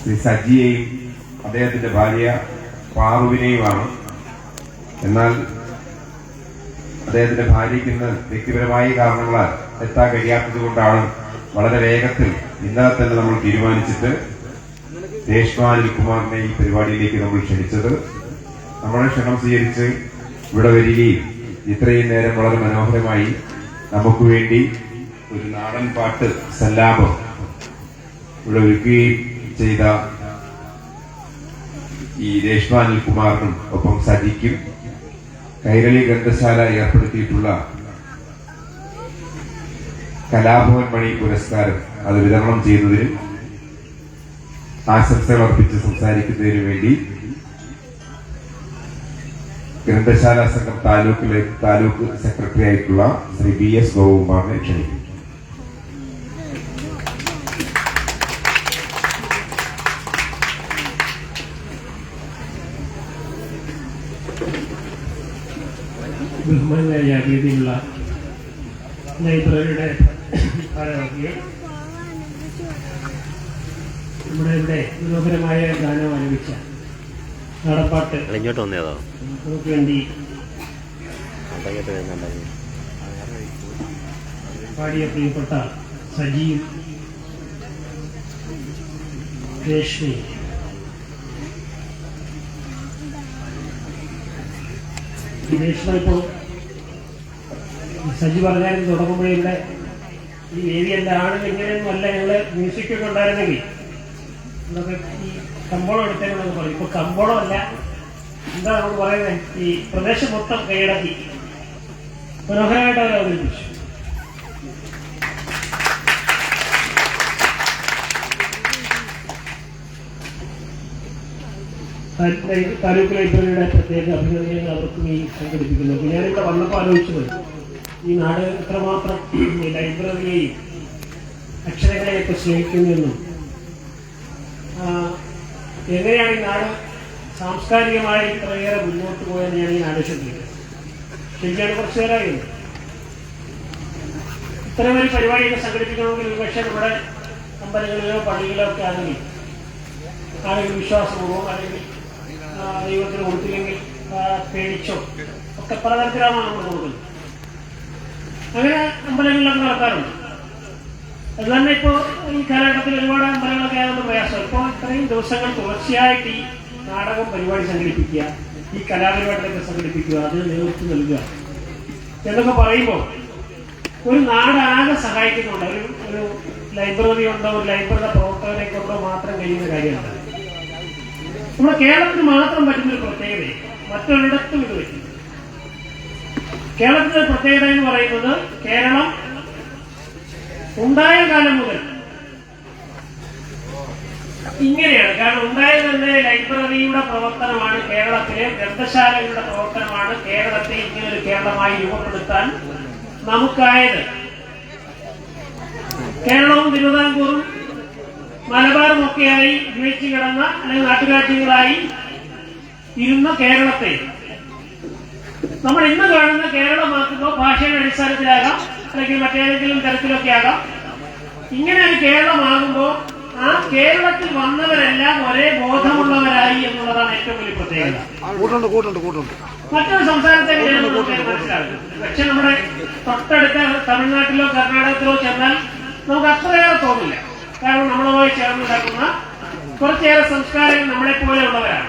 ശ്രീ സജിയെയും അദ്ദേഹത്തിന്റെ ഭാര്യ പാറുവിനെയുമാണ്. എന്നാൽ അദ്ദേഹത്തിന്റെ ഭാര്യയ്ക്ക് ഇന്ന് വ്യക്തിപരമായ കാരണങ്ങളാൽ എത്താൻ കഴിയാത്തത് കൊണ്ടാണ് വളരെ വേഗത്തിൽ ഇന്നലെ തന്നെ നമ്മൾ തീരുമാനിച്ചിട്ട് രേഷ്മ അനിൽകുമാറിനെ ഈ പരിപാടിയിലേക്ക് നമ്മൾ ക്ഷണിച്ചത്. നമ്മളെ ക്ഷണം സ്വീകരിച്ച് ഇവിടെ വരികയും ഇത്രയും നേരം വളരെ മനോഹരമായി നമുക്ക് വേണ്ടി ഒരു നാടൻ പാട്ട് സല്ലാപം ഇവിടെ ഒരുക്കുകയും ചെയ്ത ഈ രേഷ്മ അനിൽകുമാറിനും ഒപ്പം സജിക്കും കൈരളി ഗ്രന്ഥശാല ഏർപ്പെടുത്തിയിട്ടുള്ള കലാഭവൻ മണി പുരസ്കാരം അത് വിതരണം ചെയ്യുന്നതിന് ആശംസകൾ അർപ്പിച്ച് സംസാരിക്കുന്നതിന് വേണ്ടി ഗ്രന്ഥശാല സംഘം താലൂക്കിലെ താലൂക്ക് സെക്രട്ടറി ആയിട്ടുള്ള ശ്രീ ബി എസ് ഗോപകുമാറിനെ ക്ഷണിക്കുന്നു ബഹുമാനായ രീതിയിലുള്ള ലൈബ്രറിയുടെ ഭാരവാഹികൾ. നമ്മുടെ ഇവിടെ മനോഹരമായ ഗാനം ആലപിച്ച നടപ്പാട്ട്. ഇങ്ങോട്ട് വന്നേതോ? നമുക്ക് വേണ്ടി പാടിയ പ്രിയപ്പെട്ട സജീവ് രേഷ്മ ഇപ്പോൾ സജി പറഞ്ഞാലും തുടങ്ങുമ്പോഴേ ഇവിടെ ഈ വേദി എന്റെ ആണെങ്കിൽ ഇങ്ങനെയൊന്നും അല്ല ഞങ്ങൾ മ്യൂസിക് ഒക്കെ ഉണ്ടായിരുന്നെങ്കിൽ. ഇതൊക്കെ ഈ കമ്പോളം എടുത്തേക്കുന്നു പറയും ഇപ്പൊ കമ്പോളം അല്ല എന്താ നമ്മൾ പറയുന്നത് ഈ പ്രദേശം മൊത്തം കൈയടക്കി. മനോഹരമായിട്ട് അവർ അവതരിപ്പിച്ചു. താലൂക്ക് ലൈബ്രറിയുടെ പ്രത്യേക അഭിനന്ദനങ്ങൾ അവർക്കും ഈ സംഘടിപ്പിക്കുന്നു. ഞാനിവിടെ വന്നപ്പോൾ ആലോചിച്ചത് ഈ നാട് എത്രമാത്രം ലൈബ്രറിയെയും അക്ഷരങ്ങളെയൊക്കെ സ്നേഹിക്കുന്നെന്നും എങ്ങനെയാണ് ഈ നാട് സാംസ്കാരികമായി ഇത്രയേറെ മുന്നോട്ട് പോയെന്ന് ഞാൻ ഈ ശ്രദ്ധിക്കുന്നത് ശരിയാണ് കുറച്ച് നേരമായിരുന്നു ഇത്തരം ഒരു പരിപാടിയൊക്കെ സംഘടിപ്പിക്കണമെങ്കിൽ ഒരുപക്ഷെ നമ്മുടെ അമ്പലങ്ങളിലോ പള്ളികളിലോ ഒക്കെ ആണെങ്കിൽ ആണെങ്കിൽ വിശ്വാസപൂർവം അല്ലെങ്കിൽ ദൈവത്തിന് കൊടുത്തില്ലെങ്കിൽ പേടിച്ചോ ഒക്കെ പലതരത്തിലാണ് നമ്മൾ കൊടുക്കുന്നത്? അങ്ങനെ അമ്പലങ്ങളിലൊക്കെ നടക്കാറുണ്ട് അതുതന്നെ ഇപ്പോൾ ഈ കാലഘട്ടത്തിൽ ഒരുപാട് അമ്പലങ്ങളൊക്കെ ആയതുകൊണ്ട് പ്രയാസം ഇപ്പോൾ ഇത്രയും ദിവസങ്ങൾ തുടർച്ചയായിട്ട് ഈ നാടകം പരിപാടി സംഘടിപ്പിക്കുക ഈ കലാപരിപാടികളൊക്കെ സംഘടിപ്പിക്കുക അതിന് നേതൃത്വം നൽകുക. എന്നൊക്കെ പറയുമ്പോൾ ഒരു നാടാകെ സഹായിക്കുന്നുണ്ട്. ഒരു ഒരു ലൈബ്രറി ഉണ്ടോ ഒരു ലൈബ്രറിയുടെ പ്രവർത്തകരെ കൊണ്ടോ മാത്രം കഴിയുന്ന കാര്യമല്ല. നമ്മുടെ കേരളത്തിന് മാത്രം പറ്റുന്ന ഒരു പ്രത്യേകത മറ്റൊരിടത്തും ഇത് പറ്റില്ല കേരളത്തിലെ പ്രത്യേകത എന്ന് പറയുന്നത് കേരളം ഉണ്ടായ കാലം മുതൽ ഇങ്ങനെയാണ്. കാരണം ഉണ്ടായത് തന്നെ ലൈബ്രറിയുടെ പ്രവർത്തനമാണ് കേരളത്തിലെ ഗ്രന്ഥശാലകളുടെ പ്രവർത്തനമാണ് കേരളത്തെ ഇങ്ങനെ ഒരു കേരളമായി രൂപപ്പെടുത്താൻ നമുക്കായത്. കേരളവും തിരുവിതാംകൂറും മലബാറും ഒക്കെയായി വിളിച്ചു കിടന്ന അല്ലെങ്കിൽ നാട്ടുരാജ്യങ്ങളായി ഇരുന്ന കേരളത്തെ നമ്മൾ ഇന്ന് കാണുന്ന കേരളമാക്കുമ്പോൾ ഭാഷയുടെ അടിസ്ഥാനത്തിലാകാം അല്ലെങ്കിൽ മറ്റേതെങ്കിലും തരത്തിലൊക്കെ ആകാം. ഇങ്ങനെ ഒരു കേരളമാകുമ്പോൾ ആ കേരളത്തിൽ വന്നവരെല്ലാം ഒരേ ബോധമുള്ളവരായി എന്നുള്ളതാണ് ഏറ്റവും വലിയ പ്രത്യേകത. മറ്റൊരു സംസ്ഥാനത്തെ മനസ്സിലാകും പക്ഷെ നമ്മുടെ തൊട്ടടുത്ത തമിഴ്നാട്ടിലോ കർണാടകത്തിലോ ചെന്നാൽ നമുക്ക് അത്രയേറെ തോന്നില്ല. കാരണം നമ്മളുമായി ചേർന്ന് നടക്കുന്ന കുറച്ചേറെ സംസ്കാരങ്ങൾ നമ്മളെ പോലെയുള്ളവരാണ്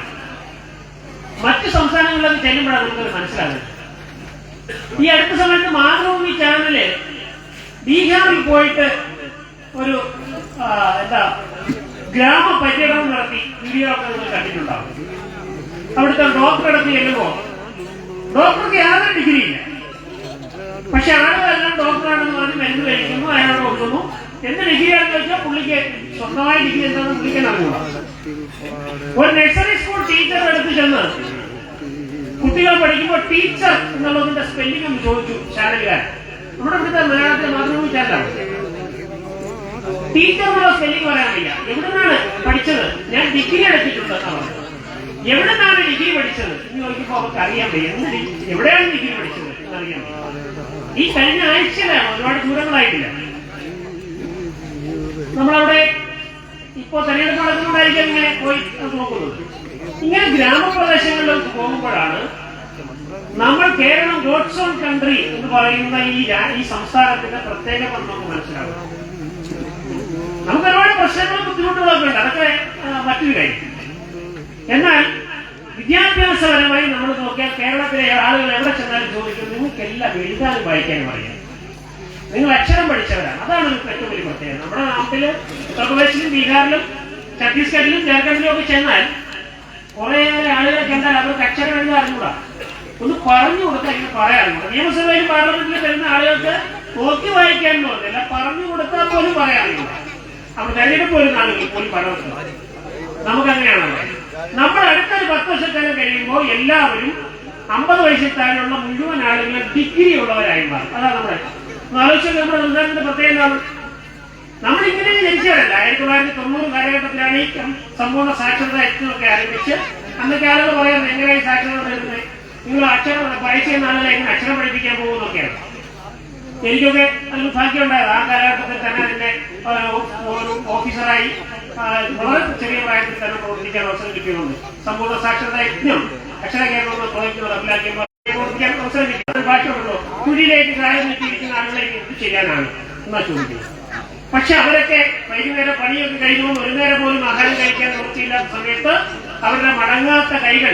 മറ്റു സംസ്ഥാനങ്ങളിലൊക്കെ ചെല്ലുമ്പോഴാണ് നമുക്കത് മനസ്സിലാകുന്നത്. ഈ അടുത്ത സമയത്ത് മാതൃഭൂമി ചാനൽ ബീഹാറിൽ പോയിട്ട് ഒരു എന്താ ഗ്രാമ പര്യടനം നടത്തി വീഡിയോ ഒക്കെ കണ്ടിട്ടുണ്ടാവും. അവിടുത്തെ ഡോക്ടർ അടുത്ത് ചെല്ലുമ്പോ ഡോക്ടർക്ക് യാതൊരു ഡിഗ്രി ഇല്ല. പക്ഷെ ആളുകളെല്ലാം ഡോക്ടറാണെന്ന് പറഞ്ഞ് മരുന്ന് കഴിക്കുന്നു അയാൾ കൊടുക്കുന്നു. എന്ത് ഡിഗ്രിയാണെന്ന് വെച്ചാൽ പുള്ളിക്ക് സ്വന്തമായ ഡിഗ്രി എന്താണെന്ന് പുള്ളിക്കാൻ അറിഞ്ഞൂടാ ഒരു നഴ്സറി സ്കൂൾ ടീച്ചറുടെ അടുത്ത് ചെന്ന് കുട്ടികൾ പഠിക്കുമ്പോൾ ടീച്ചർ എന്നുള്ളതിന്റെ സ്പെല്ലിംഗ് ചോദിച്ചു ചാനലുകാരൻ നമ്മുടെ ഇവിടുത്തെ മലയാളത്തിൽ ടീച്ചർ എന്നുള്ള സ്പെല്ലിംഗ് വയ്യ എവിടുന്നാണ് പഠിച്ചത്? ഞാൻ ഡിഗ്രി എടുത്തിട്ടുണ്ട് എവിടുന്നാണ് ഡിഗ്രി പഠിച്ചത്? എന്ന് ചോദിക്കുമ്പോൾ അവർക്ക് അറിയാൻ വയ്യ. എന്ത് എവിടെയാണ് ഡിഗ്രി പഠിച്ചത്? എന്നറിയാൻ ഈ കഴിഞ്ഞ ആഴ്ചയിലാണ് ഒരുപാട് ദൂരങ്ങളായിട്ടില്ല. നമ്മളവിടെ ഇപ്പോൾ തെരഞ്ഞെടുപ്പ് നടക്കുന്നുണ്ടായിരിക്കും ഇങ്ങനെ പോയി നോക്കുന്നത്. ഇങ്ങനെ ഗ്രാമപ്രദേശങ്ങളിലേക്ക് പോകുമ്പോഴാണ് നമ്മൾ കേരളം ഗോഡ്സ് ഓൺ കൺട്രി എന്ന് പറയുന്ന ഈ ഈ സംസ്ഥാനത്തിന്റെ പ്രത്യേകത നമുക്ക് മനസ്സിലാകും. നമുക്ക് ഒരുപാട് പ്രശ്നങ്ങളും ബുദ്ധിമുട്ടുകളൊക്കെ ഉണ്ട്. അതൊക്കെ മറ്റൊരു കാര്യം എന്നാൽ വിദ്യാഭ്യാസപരമായി നമ്മൾ നോക്കിയാൽ കേരളത്തിലെ ആളുകൾ എവിടെ ചെന്നാലും ചോദിക്കും നിങ്ങൾക്കെല്ലാം എഴുതാനും വായിക്കാനും അറിയാം. നിങ്ങൾ അക്ഷരം പഠിച്ചവരാണ്. അതാണ് നിങ്ങൾക്ക് ഏറ്റവും വലിയ പ്രത്യേകത. നമ്മുടെ നാട്ടിൽ ഉത്തർപ്രദേശിലും ബീഹാറിലും ഛത്തീസ്ഗഡിലും ജാർഖണ്ഡിലും ഒക്കെ ചെന്നാൽ കുറെ ആളുകളെ കണ്ടാൽ അവർക്ക് അക്ഷരം എഴുതാൻ അറിഞ്ഞൂടാ. ഒന്ന് പറഞ്ഞു കൊടുത്താൽ ഇങ്ങനെ പറയാറുണ്ട് നിയമസഭയിലും പാർലമെന്റിലും വരുന്ന ആളുകൾക്ക് നോക്കി വായിക്കാൻ പോകുന്നില്ല പറഞ്ഞു കൊടുത്താൽ പോലും പറയാറില്ല അവർ തെരഞ്ഞെടുപ്പ് വരുന്ന ആളുകൾ പോലും പറഞ്ഞു നമുക്കങ്ങനെയാണല്ലോ. നമ്മൾ അടുത്തൊരു പത്ത് വർഷക്കാലം കഴിയുമ്പോൾ എല്ലാവരും അമ്പത് വയസ്സിൽ താഴെയുള്ള മുഴുവൻ ആളുകളും ഡിഗ്രി ഉള്ളവരായി മാറും. അതാണ് നമ്മുടെ ആലോചിച്ചാൽ നമ്മുടെ സംസ്ഥാനത്തിന്റെ പ്രത്യേകത എന്താണ്? നമ്മൾ ഇങ്ങനെ ജനിച്ചവരല്ല. ആയിരത്തി തൊള്ളായിരത്തി തൊണ്ണൂറ് കാലഘട്ടത്തിലാണ് ഈ സമ്പൂർണ സാക്ഷരത യജ്ഞമൊക്കെ ആരംഭിച്ച് അന്നൊക്കെ ആളുകൾ പറയാൻ എങ്ങനെയായി സാക്ഷരത വരുന്നത് നിങ്ങൾ അക്ഷരം പഠിച്ചു ചെയ്യുന്ന ആളുകളെ എങ്ങനെ അക്ഷരം പഠിപ്പിക്കാൻ പോകുന്നൊക്കെയാണ് എനിക്കൊക്കെ അതിൽ ഭാഗ്യമുണ്ടായത്. ആ കാലഘട്ടത്തിൽ തന്നെ അതിന്റെ ഒരു ഓഫീസറായി വളരെ ചെറിയ പ്രായത്തിൽ തന്നെ പ്രവർത്തിക്കാൻ അവസരം കിട്ടിയിട്ടുണ്ട്. സമ്പൂർണ സാക്ഷരത യജ്ഞം അക്ഷര കേരളം പ്രോജക്റ്റ് നടപ്പിലാക്കിയപ്പോൾ പ്രവർത്തിക്കാൻ അവസരം കിട്ടിയ ഭാഷയുണ്ടല്ലോ കുഴിയിലേക്ക് കാലം വെച്ചിരിക്കുന്ന ആളുകളെ എന്ത് ചെയ്യാനാണ് എന്നാ ചോദിക്കുന്നത്. പക്ഷെ അവരൊക്കെ വൈകുന്നേരം പണിയൊക്കെ കഴിഞ്ഞു ഒരു നേരം പോലും ആഹാരം കഴിക്കാൻ നിർത്തിയില്ലാത്ത സമയത്ത് അവരുടെ മടങ്ങാത്ത കൈകൾ